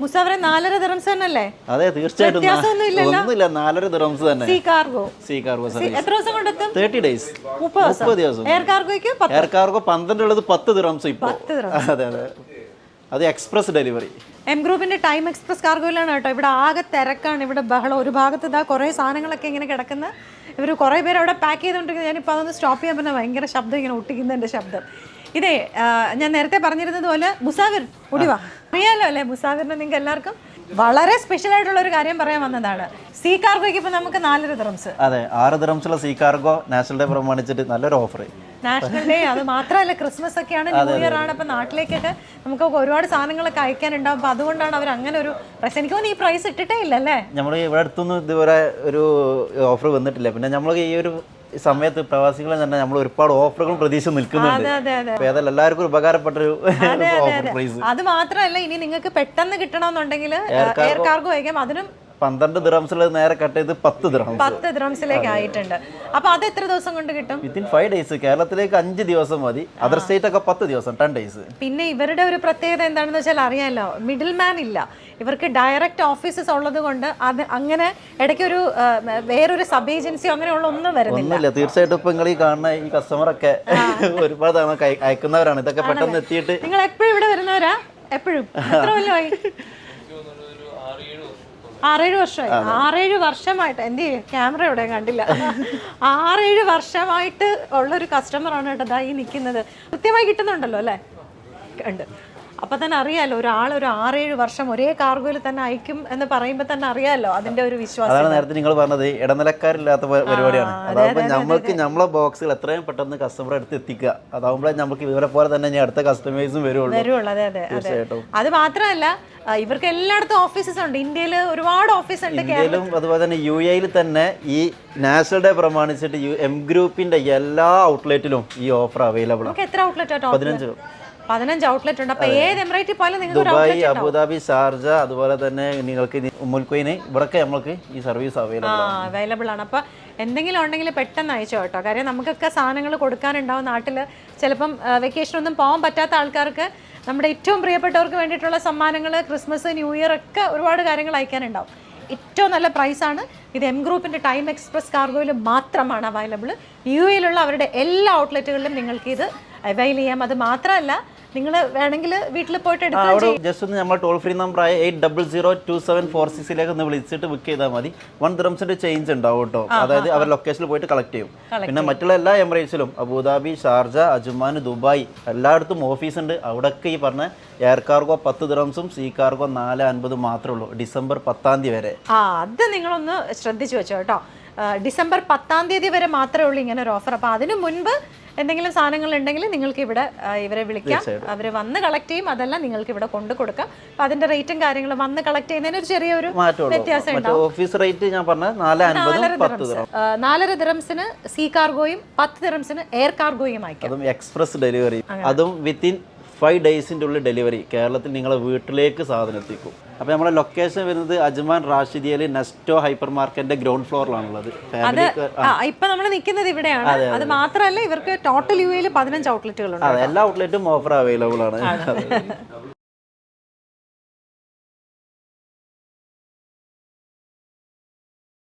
മുസാവറെ നാലര ദിറംസ് തന്നെയല്ലേ? അതെ തീർച്ചയായിട്ടും? ഒന്നുമില്ല നാലര ദിറംസ് തന്നെ. സീ കാർഗോ സീ കാർഗോ എത്ര ദിവസം കൊണ്ടെത്തും? തേർട്ടി ഡേയ്സ് മുപ്പത് ദിവസം. എയർ കാർഗോയ്ക്ക് പത്ത്. എയർ കാർഗോ പന്ത്രണ്ട് ഉള്ളത് പത്ത് ദിറംസ് ഇപ്പോൾ പത്ത് dirhams. അതെ അതെ. അത് എക്സ്പ്രസ് ഡെലിവറി എം ഗ്രൂപ്പിന്റെ ടൈം എക്സ്പ്രസ് കാർഗോയിലാണ് കേട്ടോ. ഇവിടെ ആകെ തിരക്കാണ്. ഇവിടെ ബഹളം. ഒരു ഭാഗത്ത് ഇതാ കുറേ സാധനങ്ങളൊക്കെ ഇങ്ങനെ കിടക്കുന്ന. ഇവർ കുറേ പേര് അവിടെ പാക്ക് ചെയ്തുകൊണ്ടിരിക്കുന്നത് ഞാനിപ്പോൾ അതൊന്ന് സ്റ്റോപ്പ് ചെയ്യാൻ പറഞ്ഞാൽ ഭയങ്കര ശബ്ദം ഇങ്ങനെ ഒട്ടിക്കുന്നതിന്റെ ശബ്ദം. ഇതേ ഞാൻ നേരത്തെ പറഞ്ഞിരുന്നത് പോലെ മുസാഫിർ ഒടിവാ അറിയാലോ അല്ലേ മുസാഫിറിന് നിങ്ങൾക്ക് എല്ലാവർക്കും? വളരെ സ്പെഷ്യൽ ആയിട്ടുള്ള ഒരു കാര്യം പറയാൻ വന്നതാണ്. സീ കാർഗോയ്ക്ക് ഇപ്പൊ നമുക്ക് നാലര ദ്രംസ് അതെ ആറ് ദ്രംസുള്ള സീ കാർഗോ നാഷണൽ ഡേ പ്രമാണിച്ചിട്ട് നല്ലൊരു ഓഫർ നാഷണൽ ഡേ അത് മാത്രമല്ല ക്രിസ്മസ് ഒക്കെയാണ് ന്യൂ ഇയർ ആണ് അപ്പൊ നാട്ടിലേക്കൊക്കെ നമുക്ക് ഒരുപാട് സാധനങ്ങളൊക്കെ അയക്കാനുണ്ടാവും. അപ്പൊ അതുകൊണ്ടാണ് അവർ അങ്ങനെ ഒരു പ്രൈസ് എനിക്ക് തോന്നുന്നു ഈ പ്രൈസ് ഇട്ടിട്ടേ ഇല്ലല്ലേ നമ്മൾ ഇവിടെ അടുത്തൊന്നും ഇതുവരെ ഒരു ഓഫർ വന്നിട്ടില്ല. പിന്നെ നമ്മൾ ഈ ഒരു സമയത്ത് പ്രവാസികളെ തന്നെ നമ്മൾ ഒരുപാട് ഓഫറുകൾ പ്രതീക്ഷ നിൽക്കുന്നുണ്ട്. ഏതായാലും എല്ലാവർക്കും ഉപകാരപ്പെട്ട ഒരു ഓഫർ പ്രൈസ് അത് മാത്രമല്ല ഇനി നിങ്ങൾക്ക് പെട്ടെന്ന് കിട്ടണമെന്നുണ്ടെങ്കിൽ എയർ കാർഗോ അയക്കാം അതിനും പന്ത്രണ്ട് ദിറംസുള്ളത് നേരെ കട്ട് ചെയ്ത് പത്ത് ദിറംസ് പത്ത് ദ്രംസിലേക്ക് ആയിട്ടുണ്ട്. അപ്പൊ അത് എത്ര ദിവസം കൊണ്ട് കിട്ടും? വിത്തിൻ ഫൈവ് ഡേയ്സ് കേരളത്തിലേക്ക് അഞ്ച് ദിവസം മതി. അതർ സ്റ്റേറ്റ് ഒക്കെ പത്ത് ദിവസം ടെൻ ഡേയ്സ് പിന്നെ ഇവരുടെ ഒരു പ്രത്യേകത എന്താണെന്ന് വെച്ചാൽ അറിയാമല്ലോ മിഡിൽ മാൻ ഇല്ല. ഇവർക്ക് ഡയറക്റ്റ് ഓഫീസസ് ഉള്ളത് കൊണ്ട് അത് അങ്ങനെ ഇടയ്ക്ക് ഒരു വേറൊരു സബ് ഏജൻസിയോ അങ്ങനെയുള്ള ഒന്നും വരുന്നില്ല. തീർച്ചയായിട്ടും ഇപ്പൊ നിങ്ങൾ ഈ കാണുന്ന ഈ കസ്റ്റമർ ഒക്കെ ഒരുപാട് അയക്കുന്നവരാണ്. ഇതൊക്കെ പെട്ടെന്ന് എത്തിയിട്ട് നിങ്ങൾ എപ്പോഴും ഇവിടെ വരുന്നവരാ? എപ്പോഴും. എത്ര കൊല്ലമായി ആറേഴ് വർഷമായി. ആറേഴ് വർഷമായിട്ട് എന്ത് ക്യാമറ ഇവിടെ കണ്ടില്ല. ആറേഴ് വർഷമായിട്ട് ഉള്ള ഒരു കസ്റ്റമറാണ് കേട്ടോ ഈ നിൽക്കുന്നത് കൃത്യമായി കിട്ടുന്നുണ്ടല്ലോ അല്ലേ? ഉണ്ട് അപ്പൊ തന്നെ അറിയാലോ ഒരാൾ ഒരു ആറേഴ് വർഷം ഒരേ കാർഗോയിൽ തന്നെ അയക്കും എന്ന് പറയുമ്പോൾ തന്നെ അറിയാലോ അതിന്റെ ഒരു വിശ്വാസം അതാണ് നേരത്തെ നിങ്ങൾ പറഞ്ഞത് ഇടനിലക്കാരില്ലാത്ത പരിപാടിയാണ്. അതാവുമ്പോൾ നമ്മൾക്ക് നമ്മളെ ബോക്സുകൾ എത്രയും പെട്ടെന്ന് കസ്റ്റമർ അടുത്ത് എത്തിക്കുക. അതാവുമ്പോഴേ നമുക്ക് ഇവരെ പോലെ തന്നെ ഇനി അടുത്ത കസ്റ്റമേഴ്സും വരുള്ളൂ. വരുള്ളൂ അതെ അതെ അതെ. തീർച്ചയായിട്ടും. അത് മാത്രമല്ല ഇവർക്ക് എല്ലായിടത്തും ഓഫീസസ് ഉണ്ട്. ഇന്ത്യയിൽ ഒരുപാട് ഓഫീസ് ഉണ്ട് ഇന്ത്യയിലും അതുപോലെ തന്നെ യു എയിൽ തന്നെ ഈ നാഷണൽ ഡേ പ്രമാണിച്ചിട്ട് എം ഗ്രൂപ്പിന്റെ എല്ലാ ഔട്ട്ലെറ്റിലും ഈ ഓഫർ അവൈലബിൾ ആണ്. എത്ര ഔട്ട്ലെറ്റ് പതിനഞ്ച്. പതിനഞ്ച് ഔട്ട്ലെറ്റ് ഉണ്ട്. അപ്പൊ ഏത് എമിറേറ്റിൽ പോലും നിങ്ങൾ ഒരു ദുബായ് ഔട്ട്ലെറ്റ് അബുദാബി ഷാർജ അതുപോലെ തന്നെ നിങ്ങൾക്ക് ഉമ്മുൽക്കൊയിന് ഇവിടൊക്കെ നമ്മൾക്ക് ഈ സർവീസ് അവൈലബിൾ ആ അവൈലബിൾ ആണ്. അപ്പോൾ എന്തെങ്കിലും ഉണ്ടെങ്കിൽ പെട്ടെന്ന് അയച്ചോ കേട്ടോ. കാര്യം നമുക്കൊക്കെ സാധനങ്ങൾ കൊടുക്കാനുണ്ടാവും നാട്ടിൽ ചിലപ്പം വെക്കേഷൻ ഒന്നും പോകാൻ പറ്റാത്ത ആൾക്കാർക്ക് നമ്മുടെ ഏറ്റവും പ്രിയപ്പെട്ടവർക്ക് വേണ്ടിയിട്ടുള്ള സമ്മാനങ്ങൾ ക്രിസ്മസ് ന്യൂ ഇയർ ഒക്കെ ഒരുപാട് കാര്യങ്ങൾ അയക്കാനുണ്ടാവും. ഏറ്റവും നല്ല പ്രൈസാണ് ഇത് എം ഗ്രൂപ്പിന്റെ ടൈം എക്സ്പ്രസ് കാർഗോയിൽ മാത്രമാണ് അവൈലബിൾ യു എയിലുള്ള അവരുടെ എല്ലാ ഔട്ട്ലെറ്റുകളിലും നിങ്ങൾക്ക് ഇത് അവൈൽ ചെയ്യാം. അത് മാത്രമല്ല നിങ്ങൾ വേണമെങ്കിൽ വീട്ടിൽ പോയിട്ട് എടുക്കാം ജസ്റ്റ് ഒന്ന് നമ്മൾ ടോൾ ഫ്രീ നമ്പർ ആയ eight double zero two seven four സിക്സിലേക്ക് ഒന്ന് വിളിച്ചിട്ട് ബുക്ക് ചെയ്താൽ മതി. വൺ ദ്രംസിന്റെ ചേഞ്ച് ഉണ്ടാവും കേട്ടോ. അതായത് അവർ ലൊക്കേഷനിൽ പോയിട്ട് കളക്ട് ചെയ്യും. പിന്നെ മറ്റുള്ള എല്ലാ എമിറേറ്റ്സിലും Abu Dhabi Sharjah Ajman Dubai എല്ലായിടത്തും ഓഫീസ് ഉണ്ട്. അവിടെയൊക്കെ ഈ പറഞ്ഞ എയർ കാർഗോ പത്ത് ദ്രംസും സീ കാർഗോ നാല് അൻപത് മാത്രമേ ഉള്ളൂ. ഡിസംബർ പത്താം തീയതി വരെ. ആ അത് നിങ്ങളൊന്ന് ശ്രദ്ധിച്ചു വെച്ചോ കേട്ടോ. ഡിസംബർ പത്താം തീയതി വരെ മാത്രമേ ഉള്ളൂ ഇങ്ങനെ ഒരു ഓഫർ അപ്പോൾ അതിനു മുൻപ് എന്തെങ്കിലും സാധനങ്ങൾ ഉണ്ടെങ്കിൽ നിങ്ങൾക്ക് ഇവിടെ ഇവരെ വിളിക്കാം. അവർ വന്ന് കളക്ട് ചെയ്യും. അതെല്ലാം നിങ്ങൾക്ക് ഇവിടെ കൊണ്ടു കൊടുക്കാം. അപ്പം അതിന്റെ റേറ്റും കാര്യങ്ങളും വന്ന് കളക്ട് ചെയ്യുന്നതിന് ഒരു ചെറിയൊരു വ്യത്യാസം ഓഫീസ് റേറ്റ് ഞാൻ നാലര ദിറംസിന് സി കാർഗോയും പത്ത് ദിറംസിന് എയർ കാർഗോയും അയക്കാം. എക്സ്പ്രസ് ഡെലിവറി അതും വിത്തിൻ ഫൈവ് ഡേയ്സിന്റെ ഉള്ളിൽ ഡെലിവറി കേരളത്തിൽ നിങ്ങളെ വീട്ടിലേക്ക് സാധനം എത്തിക്കും. അപ്പോൾ നമ്മുടെ ലൊക്കേഷൻ വരുന്നത് അജ്മാൻ റാഷിദിയയിൽ നെസ്റ്റോ ഹൈപ്പർ മാർക്കറ്റിന്റെ ഗ്രൗണ്ട് ഫ്ലോറിലാണുള്ളത് ഇപ്പൊ നമ്മൾ നിൽക്കുന്നത് ഇവിടെയാണ്. അത് മാത്രമല്ല ഇവർക്ക് ടോട്ടൽ യു എയിൽ പതിനഞ്ച് ഔട്ട്ലെറ്റുകളുണ്ട് എല്ലാ ഔട്ട്ലെറ്റും ഓഫർ അവൈലബിൾ ആണ്.